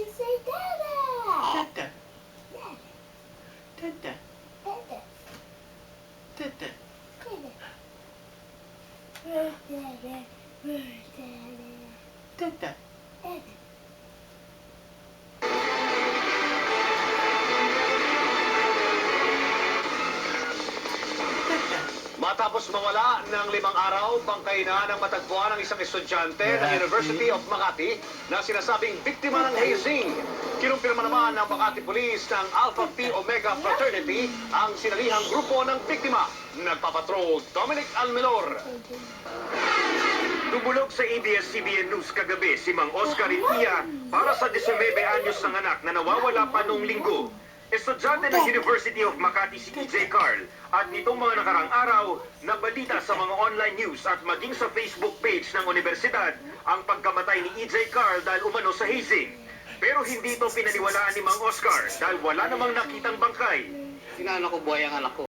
should say Dada. Dada. Dada. Dada. Dada. Dada. Dada. Dada. Dada. Matapos mawala ng limang araw, bangkay na ng matagpuan ng isang estudyante ng University of Makati na sinasabing biktima ng hazing. Kinumpirma naman ng Makati Police ng Alpha Phi Omega Fraternity ang sinalihang grupo ng biktima. Nagpapatrol Dominic Almelor. Dumulog sa ABS-CBN News kagabi si Mang Oscar Itia para sa 19 anyos ng anak na nawawala pa noong linggo. Estudyante ng University of Makati si EJ Carl at nitong mga nakarang araw, nabalita sa mga online news at maging sa Facebook page ng universidad ang pagkamatay ni EJ Carl dahil umano sa hazing. Pero hindi ito pinaniwalaan ni Mang Oscar dahil wala namang nakitang bangkay. Inaano ko buhay ang anak ko.